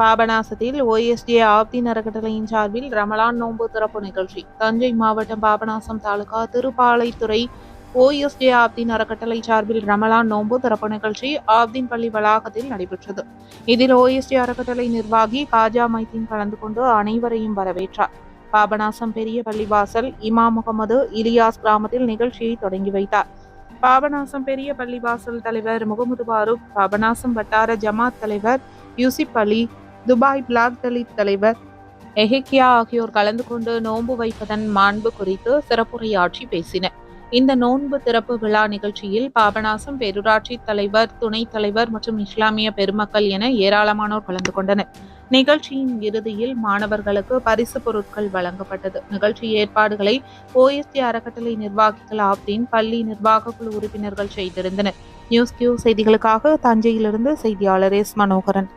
பாபநாசத்தில் ஓஎஸ்ஜே ஆப்தின் அறக்கட்டளையின் சார்பில் ரமலான் நோன்பு திறப்பு நிகழ்ச்சி. தஞ்சை மாவட்டம் பாபநாசம் தாலுகா திருப்பாலைத்துறை ஓஎஸ்ஜே ஆப்தின் அறக்கட்டளை சார்பில் ரமலான் நோன்பு திறப்பு நிகழ்ச்சி ஆப்தின் பள்ளி வளாகத்தில் நடைபெற்றது. இதில் ஓஎஸ்ஜே அறக்கட்டளை நிர்வாகி காஜா மைதீன் கலந்து கொண்டு அனைவரையும் வரவேற்றார். பாபநாசம் பெரிய பள்ளிவாசல் இமா முகமது இலியாஸ் கிராமத்தில் நிகழ்ச்சியை தொடங்கி வைத்தார். பாபநாசம் பெரிய பள்ளிவாசல் தலைவர் முகமது பாரூக் பாபநாசம் வட்டார ஜமாத் தலைவர் யூசிப் அலி துபாய் பிளாக் தலித் தலைவர் எஹிக்யா ஆகியோர் கலந்து கொண்டு நோன்பு வைப்பதன் மாண்பு குறித்து சிறப்புரையாற்றி பேசினர். இந்த நோன்பு திறப்பு விழா நிகழ்ச்சியில் பாபநாசம் பேரூராட்சி தலைவர் துணைத் தலைவர் மற்றும் இஸ்லாமிய பெருமக்கள் என ஏராளமானோர் கலந்து கொண்டனர். நிகழ்ச்சியின் இறுதியில் மாணவர்களுக்கு பரிசு பொருட்கள் வழங்கப்பட்டது. நிகழ்ச்சி ஏற்பாடுகளை ஓஎஸ்டி அறக்கட்டளை நிர்வாகிகள் ஆப்தின் பள்ளி நிர்வாக குழு உறுப்பினர்கள் செய்திருந்தனர். நியூஸ் கியூ செய்திகளுக்காக தஞ்சையிலிருந்து செய்தியாளர் எஸ் மனோகரன்.